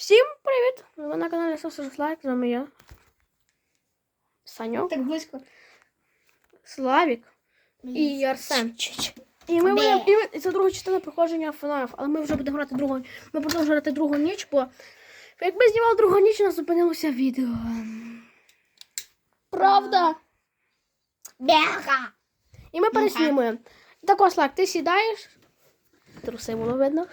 Всім привіт! Ви на каналі Сосус Лайк, з вами я. Саньок, Так близько. Славік і Арсен. І ми будемо. І це друга частина проходження FNAF, але ми вже будемо грати другу. Ми продовжуємо грати другу ніч, бо якби знімав другу ніч, у нас зупинилося відео. Правда? Бяха! І ми переснімуємо. Так ось, Слайк, ти сідаєш. Труси було видно.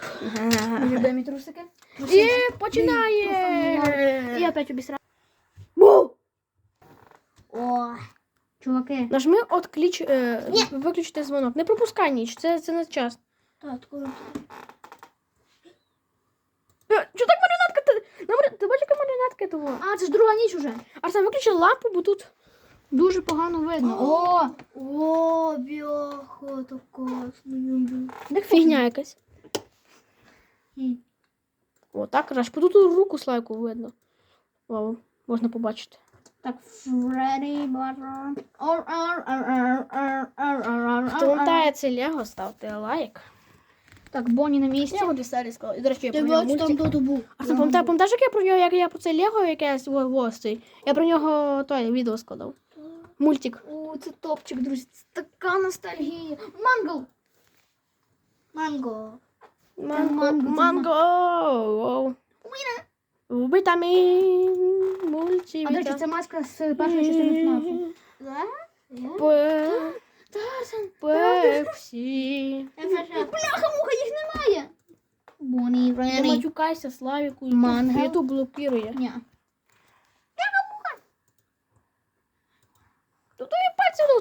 Любимі трусики. І починає. І опять обісра. О, чуваки. Нажми от кліч, е, виключити дзвонок. Не пропускай ніч, це, це не час. Так, коли... Е, Чого так маріонетка? Ти, ти бачиш, яка маріонетка того? А, це ж друга ніч уже. Арсен, виключи лампу, бо тут Дуже погано видно. О! О, бляха, так класно. як фігня якась. О, так краще. Тут руку слайку видно. Вау, можна побачити. Так, Фредді Баттер. Хто ор. це Лего, ставте лайк. Так, Бонні на місці. Дві серії сказала. І, до речі, я Ти про нього там мультик. був. Арсен, пам'ятаєш, пам'ятаєш, як я про нього, як я про це Лего якесь ось цей? Я про нього той відео складав. Мультик. О, це топчик, друзі. Це така ностальгія. Мангл! Манго. Манго. манго, це Манго. Воу. Вітамін. Мульті. А, до речі, це маска з першої частини ФНАФу. Пе- Тарсан. Пепсі. Бляха, муха, їх немає. Бонні, Не Рені. матюкайся, Славіку. Манго. Ютуб блокує. Ні.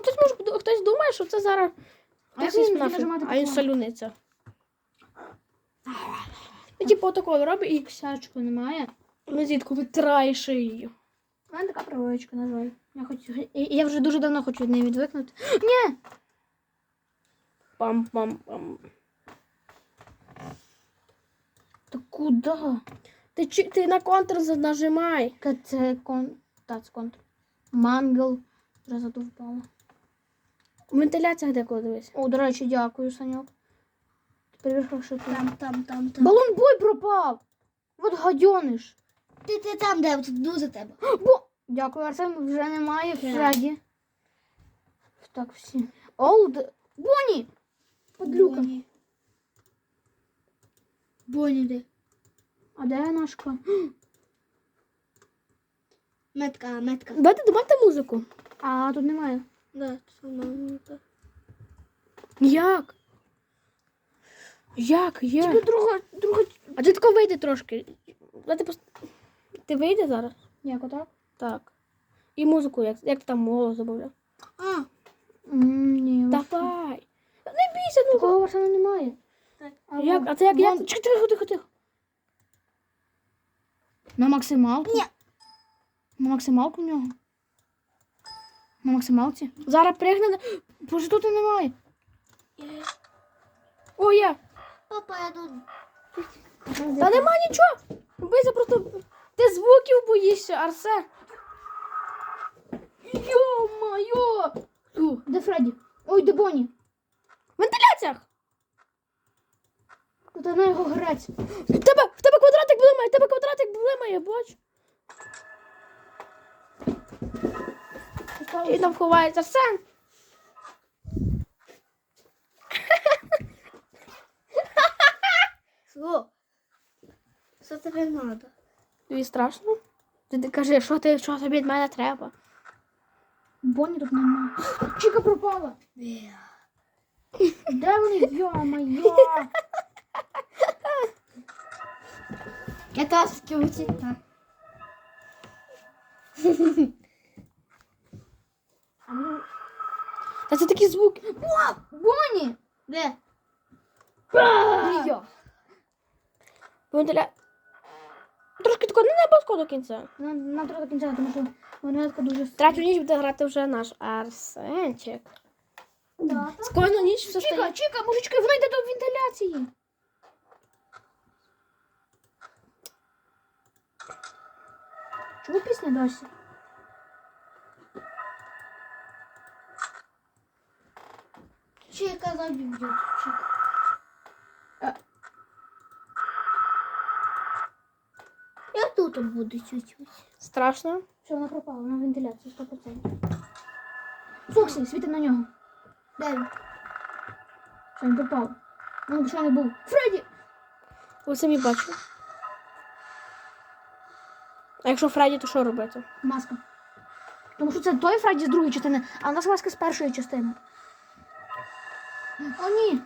Хтось може хтось думає, що це зараз. А Хтось нафіг, а він солюниця. І типу отакого робить і Ксячку немає. мезітку витирає шиєю. У мене така привичка, на жаль. Я хочу. Я вже дуже давно хочу від неї відвикнути. Ні! Пам-пам-пам. Та куди? Ти, чи- ти на контр нажимай. Це кон. Та, це контр. Мангл. Вже задовбала. Вентиляція де коли дивись. О, до речі, дякую, Саньок. Тепер що там. Там, там, там, там. Балон бой пропав! От гадьониш. Ти, ти там, де тут ду за тебе. Бо... Дякую, Арсен, вже немає Фредді. Так, всі. Олд. Бонні! Подлюка. Боні. Боні де. А де нашка? Метка, метка. Давайте добавте музику. А тут немає. Да, тут метка. Як? Як? Тебе Як? друга, друга. А ти тако вийди трошки. Давайте пос... Ти вийди зараз? Як отак? Так. І музику, як, як ти там голос забавляв? А, Ні. Давай. Не бійся, ну. Такого Арсена немає. Так. А, Як? А це як? як? Вон. Чекай, тихо, тихо, тихо. На максималку? Ні. На максималку в нього? На максималці? Зараз пригне. на- Боже, тут і немає. О, є. папа, я тут. Та нема нічого. Бийся просто. Ти звуків боїшся, Арсе. Йо-моє. Де Фредді? Ой, де Бонні? В вентиляціях. Тут на його грець. В тебе, в тебе квадратик блимає, в тебе квадратик блимає, бач. І там ховається Арсен. Що? Що тобі треба? Тобі страшно? Ти, ти кажи, що, ти, що тобі від мене треба? Тут немає. Чіка пропала. Де вони? Йо-моє. Я теж втюці. Та це такі звуки. Бонні! Де? Йо. Вентиля... Трошки тако, не обов'язково до кінця. Нам, нам треба до кінця, тому що така дуже Третю ніч буде грати вже наш Арсенчик. Да. З кожну ніч все Чіка, стає. чіка, мужички, вона йде до вентиляції. Чого пісня досі? Чика заб'ють. Чика. Я тут буду чуть-чуть. Страшно. Все, вона пропала, вона вентиляція 100%. Фоксі, світи на нього. Де він? Все, він пропав. Ну, що не був. Фредді! Ви самі бачили. А якщо Фредді, то що робити? Маска. Тому що це той Фредді з другої частини, а у нас маска з першої частини. О, ні.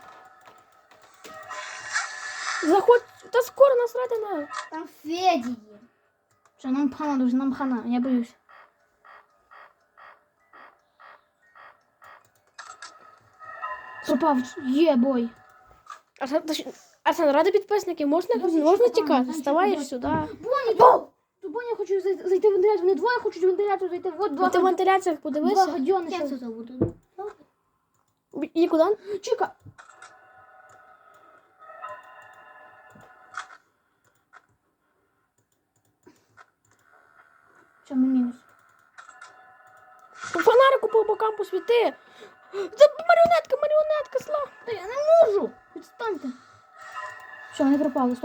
Заходь, та скоро нас радина. Там Феді є. Все, нам хана, друзі, нам хана, я боюсь. Пропав. Є, бой. Арсен, Арсен, ради підписників, можна, можна тікати? Тільки сюди. Боні, то! То Боня хоче зайти, в вентиляцію. Вони двоє хочуть в вентиляцію зайти. Вот два, ти в вентиляціях два гадьони. Я що- тут буду. І куди? Чика. Все, ми мінус. По бокам посвіти. Це маріонетка, маріонетка, сла. Та я не можу. Відстаньте. Все, вони пропали, 100%.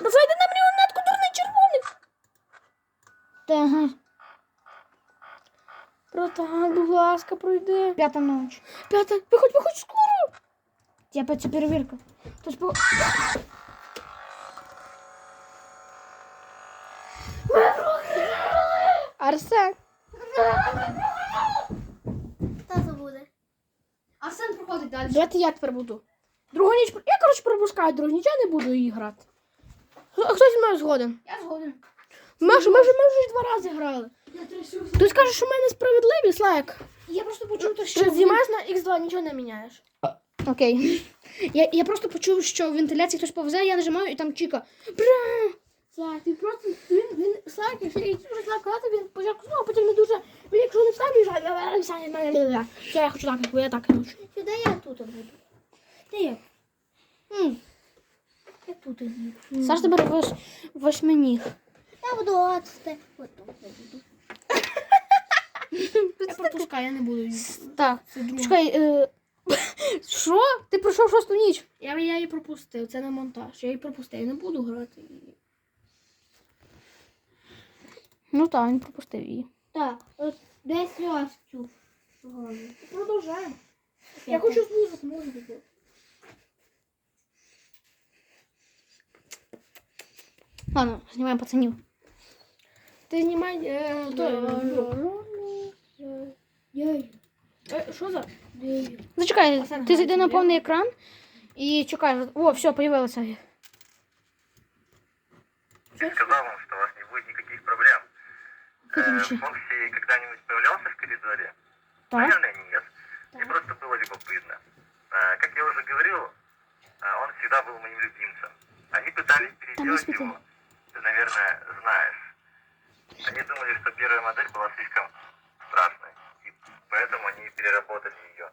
Да зайди на маріонетку, дурний червоний. Та ага. Братан, будь ласка, пройди. П'ята ніч. П'ята, виходь, виходь скоро. Я по це перевірка. Тож по... Арсен. Та забуде. Арсен проходить далі. Давайте я тепер буду. Другу ніч. Я, коротше, пропускаю другу ніч, я не буду її грати. Хто- Хтось зі мною згоден. Я згоден. Ми вже, ми вже, ми вже два рази грали. Ти скажеш, що ми несправедливі, Слайк. Я просто почув, то, Що знімаєш на X2, нічого не міняєш. Окей. Я, я просто почув, що в вентиляції хтось повзе, я нажимаю і там чіка. Бра! Слайк, ти просто він, він Слайк, якщо я дуже Слайк, коли він спочатку знову, потім не дуже. Він якщо не встав, біжать. Все, я хочу так, бо я так хочу. Сюди я тут буду. Де я? М. Я тут буду. Саш тепер вось, восьминіг. Я буду от. От тут я буду. Я пропускаю, я не буду. Так. Чекай, е... що? Ти пройшов шосту ніч? Я, я її пропустив, це не монтаж. Я її пропустив, я не буду грати. Ну так, він пропустив її. Так, от десь цю. Продовжаємо. Я хочу слухати музику. Ладно, знімаємо пацанів. Ти знімай. Е, е, Зачекай, Арсен, ти зайди на повний екран і чекай. О, все, появилося. Я сказал вам, что у вас не будет никаких проблем. Э, Выключи. Фокси когда-нибудь появлялся в коридоре? Так. Наверное, нет. Мне просто было любопытно. Э, Как я уже говорил, э, он всегда был моим любимцем. Они пытались переделать его. Ты, наверное, знаешь. Они думали, что первая модель была слишком поэтому они переработали ее,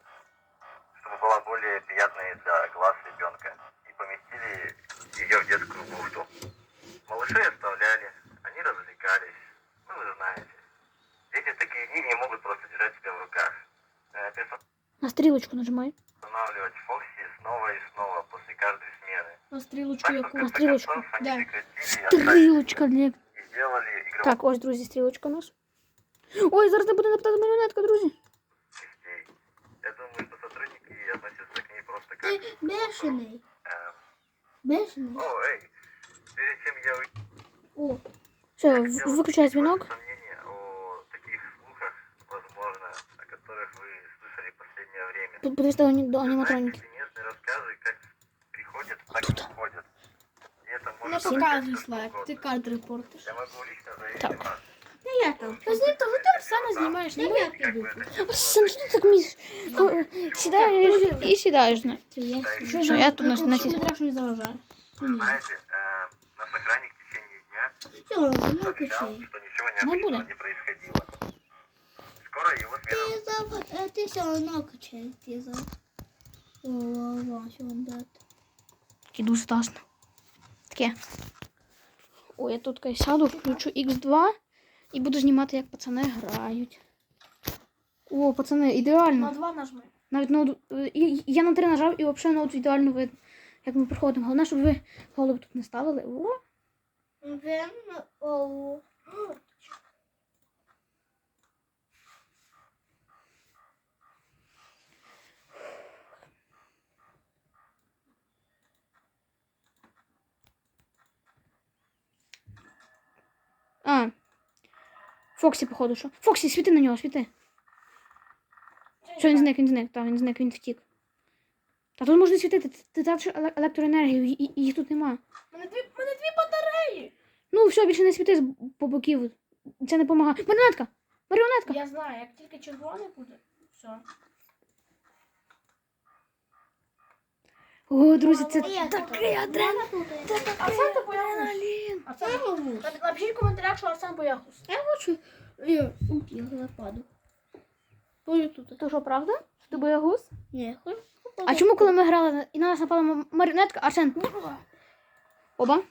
чтобы была более приятной для глаз ребенка. И поместили ее в детскую бухту. Малышей оставляли, они развлекались. Ну, вы знаете. Дети в такие дни не могут просто держать себя в руках. Э, На стрілочку нажимай. Перестанавливать Фокси снова и снова после каждой смены. На стрілочку Так что, в яку? конце стрелочку, концов, они да. прекратили и оставили Стрілочка для. и сделали игровых Так, ось, друзі, стрілочка у нас. Ой, зараз не буде напитати маріонетка, друзі. Ти бешений. эм, Бешений. О, эй, перед чем я уйду, О, Все, хотел в- виключай высказать дзвінок. ваше сомнение о таких слухах, возможно, о которых вы слышали в последнее время. Тут подивись до, ані- до Вы знаете, аніматроніки. эти местные рассказы как приходят, так тут. и уходят. И это Не может быть показуй, как Слайк, угодно. ти карт репортиш. Я могу лично заверить Так. вас. Не я там. Та знім, того ти Арсена знімаєш, не я Как піду. бы это ни было, Арсен, що ти так міш? Сідаєш і сідаєш. на- да, и Що я тут на, на ці... Не треба, що не заважає. Вы знаете, э, наш охранник в течение дня що, ну обещал, качай. что ничего Ну, необычного будет. не происходило. Скоро его смена Ти за... е, Ти все одно качай. Ти за... О, о, о, що вам дати? Таке дуже страшно. Таке. Ой, я тут кай сяду, включу X2 І буду знімати, як пацани грають. О, пацани, ідеально. На два нажми. Навіть ноут... е, і- Я на три нажав і взагалі ноут ідеально видно, як ми приходимо. Головне, щоб ви голову тут не ставили. О, оу. А. Фоксі, походу, що. Фоксі, світи на нього, світи. Що він зник, він зник, так, він зник, він втік. Та тут можна світити, ти, ти тратиш електроенергію, і, і їх тут нема. Мене дві, мене дві батареї. Ну, все, більше не світи з по боків. Це не допомагає. Маріонетка! Маріонетка! Я знаю, як тільки червоний буде, все. О, друзі, це такий. Арсен то боягус. Нап- напишіть в коментарях, що Арсен боягус. Я хочу. Я убігла паду. Ой, тут. То що, правда? Що ти боягуз? Ні. А чому, коли ми грали і на нас напала м- маріонетка, Арсен? Оба.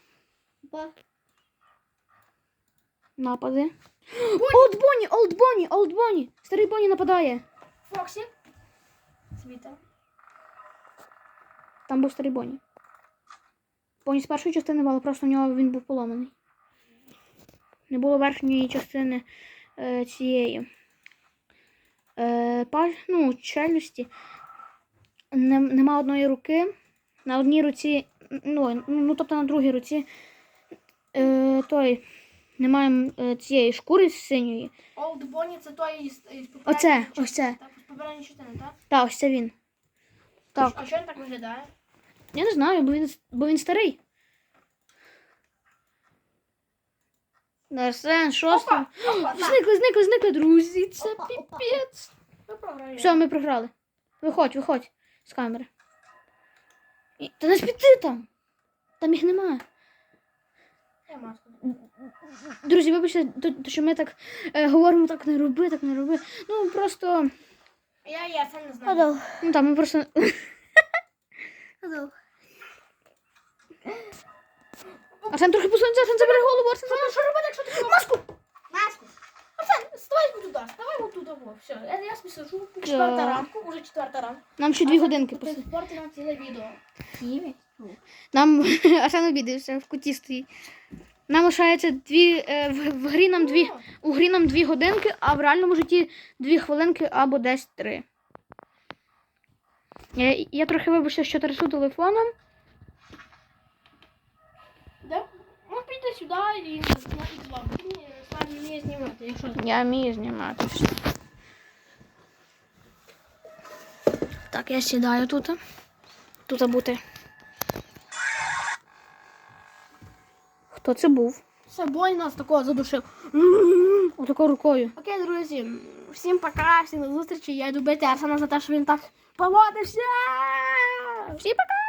Ба. Напади. Олд Бонні, Олд Бонні, Олд Бонні. Старий Бонні нападає. Фоксі. Світа. Там був старий Бонні. З першої частини, але просто в нього він був поломаний. Не було верхньої частини е, цієї. Е, па, ну, челюсті. Не, нема одної руки. На одній руці, ну, ну тобто на другій руці. Е, той. Немає е, цієї шкури синьої. Олд Бонні це той із, із попередньої Оце, частини, ось це. Так, з попередньої частини, так? Та, ось це він. Так. А що він так виглядає? Я не знаю, бо він, бо він старий. Арсен, що з Опа, там? опа. Зникли, зникли, зникли, друзі. Це Опа, опа. піпець. Програємо. Все, ми програли. Виходь, виходь з камери. І- Та не спіти там. Там їх немає. Друзі, вибачте, що ми так е, говоримо, так не роби, так не роби. Ну просто. Я, я це не знаю. Ну там ми просто. Падав. Арсен трохи посунеться, Арсен забере голову, Арсен забере. Що робити, якщо ти Маску! Маску. Арсен, ставай туди, ставай вот туди, во. Все, я, я собі сижу. Четверта ранку, уже четверта ранку. Нам ще дві годинки Ти спорти нам ціле відео. Нам Арсен обідався в куті стоїть. Нам лишається дві е, в, в грі нам дві. У грі нам дві годинки, а в реальному житті дві хвилинки або десь три. Я, я трохи вибачте, що трясу телефоном. Да? Піди сюди і на Xbox. Ні, Славі не вміє знімати, якщо... Я вмію знімати. Так, я сідаю тут. Тут бути. Хто це був? Все, бой нас такого задушив. Отакою рукою. Окей, друзі, всім пока, всім до зустрічі. Я йду бити Арсена за те, що він так поводився. Всі пока!